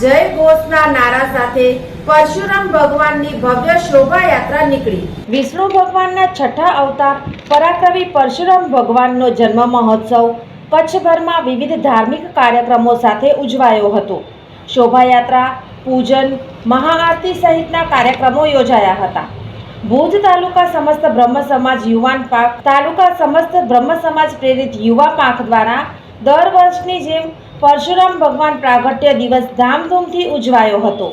જય ઘોષના નારા સાથે પરશુરામ ભગવાનની ભવ્ય શોભાયાત્રા નીકળી. વિષ્ણુ ભગવાનના છઠ્ઠા અવતાર પરાક્રમી પરશુરામ ભગવાનનો જન્મ મહોત્સવ કચ્છભરમાં વિવિધ ધાર્મિક કાર્યક્રમો સાથે ઉજવાયો હતો. શોભાયાત્રા, પૂજન, મહાઆરતી સહિતના કાર્યક્રમો યોજાયા હતા. ભુજ તાલુકા સમસ્ત બ્રહ્મ સમાજ યુવાન પાક, તાલુકા સમસ્ત બ્રહ્મ સમાજ પ્રેરિત યુવા પાક દ્વારા દર વર્ષની જેમ પરશુરામ ભગવાન પ્રાગટ્ય દિવસ ધામધૂમથી ઉજવાયો હતો.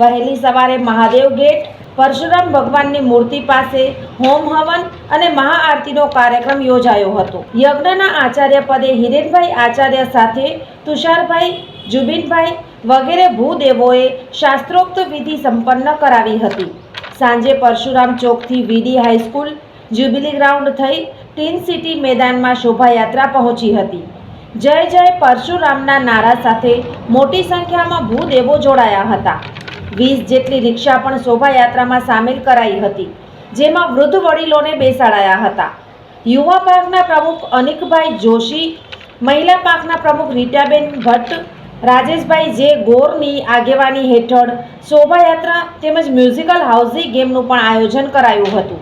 વહેલી સવારે મહાદેવ ગેટ પરશુરામ ભગવાનની મૂર્તિ પાસે હોમ હવન અને મહાઆરતીનો કાર્યક્રમ યોજાયો હતો. યજ્ઞના આચાર્ય પદે હિરેનભાઈ આચાર્ય સાથે તુષારભાઈ, જુબિનભાઈ વગેરે ભૂદેવોએ શાસ્ત્રોક્ત વિધિ સંપન્ન કરાવી હતી. સાંજે Parshuram ચોકથી VD high school, jubilee ground થઈ ટીન સિટી મેદાનમાં શોભાયાત્રા પહોંચી હતી. જય જય પરશુરામના નારા સાથે મોટી સંખ્યામાં ભૂદેવો જોડાયા હતા. વીસ જેટલી રિક્ષા પણ શોભાયાત્રામાં સામેલ કરાઈ હતી, જેમાં વૃદ્ધ વડીલોને બેસાડાયા હતા. યુવા પાર્કના પ્રમુખ અનિકભાઈ જોશી, મહિલા પાર્કના પ્રમુખ રીટાબેન ભટ્ટ, રાજેશભાઈ જે ગોરની આગેવાની હેઠળ શોભાયાત્રા તેમજ મ્યુઝિકલ હાઉસી ગેમનું પણ આયોજન કરાયું હતું.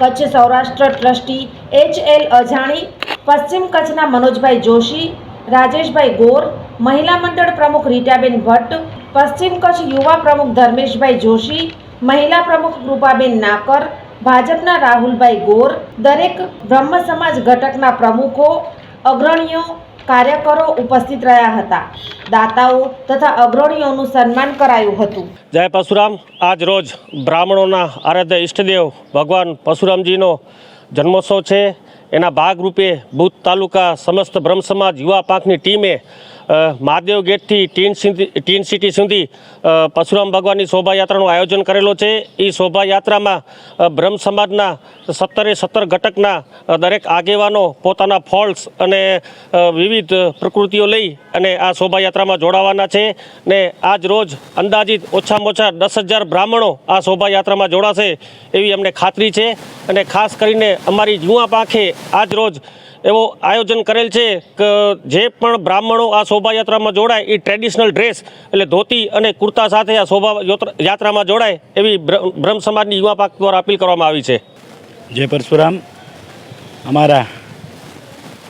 Kutch Saurashtra trustee H L Ajani પશ્ચિમ કચ્છના મનોજભાઈ જોશી, રાજેશભાઈ ગોર, મહિલા મંડળ પ્રમુખ રીટાબેન ભટ્ટ, પશ્ચિમ કચ્છ યુવા પ્રમુખ ધર્મેશભાઈ જોશી, મહિલા પ્રમુખ કૃપાબેન નાકર, ભાજપના રાહુલભાઈ ગોર, દરેક બ્રહ્મ સમાજ ઘટકના પ્રમુખો, અગ્રણીઓ, કાર્યકરો ઉપસ્થિત રહ્યા હતા. દાતાઓ તથા અગ્રણીઓનું સન્માન કરાયું હતું. જય પરશુરામ. આજ રોજ બ્રાહ્મણોના આરાધ્ય ઈષ્ટદેવ ભગવાન પરશુરામજીનો જન્મોત્સવ છે. એના ભાગરૂપે ભૂત તાલુકા સમસ્ત બ્રહ્મ સમાજ યુવા પાંખની ટીમે મહાદેવ ગેટથી ટીન સિંધી, ટીન સિટી સુધી પરશુરામ ભગવાનની શોભાયાત્રાનું આયોજન કરેલો છે. એ શોભાયાત્રામાં બ્રહ્મ સમાજના સત્તરે સત્તર ઘટકના દરેક આગેવાનો પોતાના ફોલ્ટ્સ અને વિવિધ પ્રકૃતિઓ લઈ અને આ શોભાયાત્રામાં જોડાવાના છે ને આજ રોજ અંદાજિત ઓછામાં ઓછા દસ હજાર બ્રાહ્મણો આ શોભાયાત્રામાં જોડાશે એવી અમને ખાતરી છે. અને ખાસ કરીને અમારી જુવા પાંખે આજ રોજ એવો આયોજન કરેલ છે કે જે પણ બ્રાહ્મણો આ શોભાયાત્રામાં જોડાય, એ ટ્રેડિશનલ ડ્રેસ એટલે ધોતી અને કુર્તા સાથે આ શોભા યાત્રામાં જોડાય એવી બ્રહ્મ સમાજની યુવા પાક દ્વારા અપીલ કરવામાં આવી છે. જય પરશુરામ. અમારા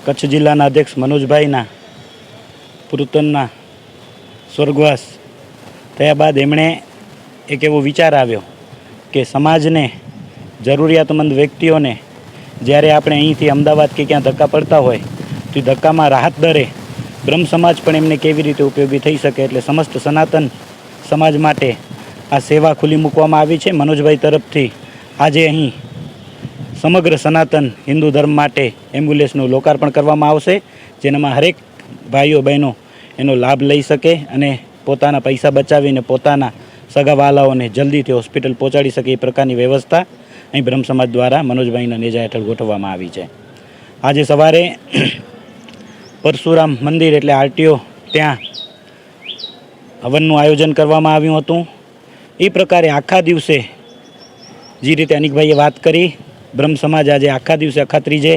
કચ્છ જિલ્લાના અધ્યક્ષ મનોજભાઈના પુરુતનના સ્વર્ગવાસ થયા બાદ એમણે એક એવો વિચાર આવ્યો કે સમાજને જરૂરિયાતમંદ વ્યક્તિઓને જ્યારે આપણે અહીંથી અમદાવાદ કે ક્યાં ધક્કા પડતા હોય, તો ધક્કામાં રાહત દરે. બ્રહ્મ સમાજ પણ એમને કેવી રીતે ઉપયોગી થઈ શકે એટલે સમસ્ત સનાતન સમાજ માટે આ સેવા ખુલ્લી મૂકવામાં આવી છે. મનોજભાઈ તરફથી આજે અહીં સમગ્ર સનાતન હિન્દુ ધર્મ માટે એમ્બ્યુલન્સનું લોકાર્પણ કરવામાં આવશે, જેનામાં હરેક ભાઈઓ બહેનો એનો લાભ લઈ શકે અને પોતાના પૈસા બચાવીને પોતાના સગાવાલાઓને જલ્દીથી હોસ્પિટલ પહોંચાડી શકે એ પ્રકારની વ્યવસ્થા અહીં બ્રહ્મ સમાજ દ્વારા મનોજભાઈના નેજા હેઠળ ગોઠવવામાં આવી છે. આજે સવારે પરશુરામ મંદિર એટલે આરટીઓ ત્યાં હવનનું આયોજન કરવામાં આવ્યું હતું. એ પ્રકારે આખા દિવસે જે રીતે અનિકભાઈએ વાત કરી, બ્રહ્મ સમાજ આજે આખા દિવસે અખાત્રીજે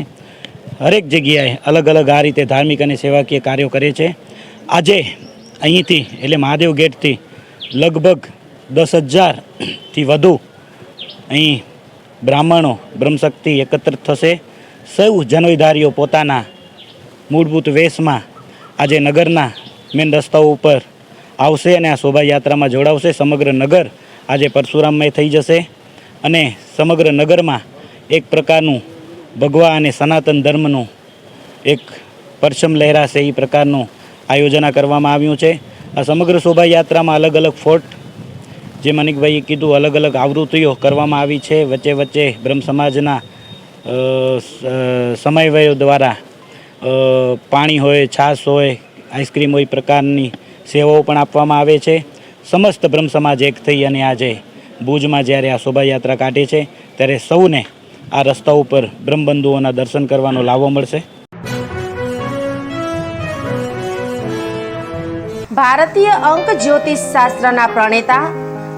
હરેક જગ્યાએ અલગ અલગ આ રીતે ધાર્મિક અને સેવાકીય કાર્યો કરે છે. આજે અહીંથી એટલે મહાદેવ ગેટથી લગભગ દસ હજારથી વધુ અહીં બ્રાહ્મણો બ્રહ્મશક્તિ એકત્રિત થશે. સૌ જનોઈધારીઓ પોતાના મૂળભૂત વેશમાં આજે નગરના મેન રસ્તાઓ ઉપર આવશે અને આ શોભાયાત્રામાં જોડાવશે. સમગ્ર નગર આજે પરશુરામમય થઈ જશે અને સમગ્ર નગરમાં એક પ્રકારનું ભગવા અને સનાતન ધર્મનું એક પરચમ લહેરાશે. એ પ્રકારનું આયોજના કરવામાં આવ્યું છે. આ સમગ્ર શોભાયાત્રામાં અલગ અલગ ફોર્ટ જે માનિકભાઈએ કીધું, અલગ અલગ આવૃત્તિઓ કરવામાં આવી છે. વચ્ચે વચ્ચે બ્રહ્મ સમાજના સમયવયો દ્વારા પાણી હોય, છાશ હોય, આઈસ્ક્રીમ હોય, પ્રકારની સેવાઓ પણ આપવામાં આવે છે. સમસ્ત બ્રહ્મ સમાજ એક થઈ અને આજે ભુજમાં જ્યારે આ શોભાયાત્રા કાઢે છે, ત્યારે સૌને આ રસ્તા ઉપર બ્રહ્મબંધુઓના દર્શન કરવાનો લાવો મળશે. ભારતીય અંક જ્યોતિષ શાસ્ત્રના પ્રણેતા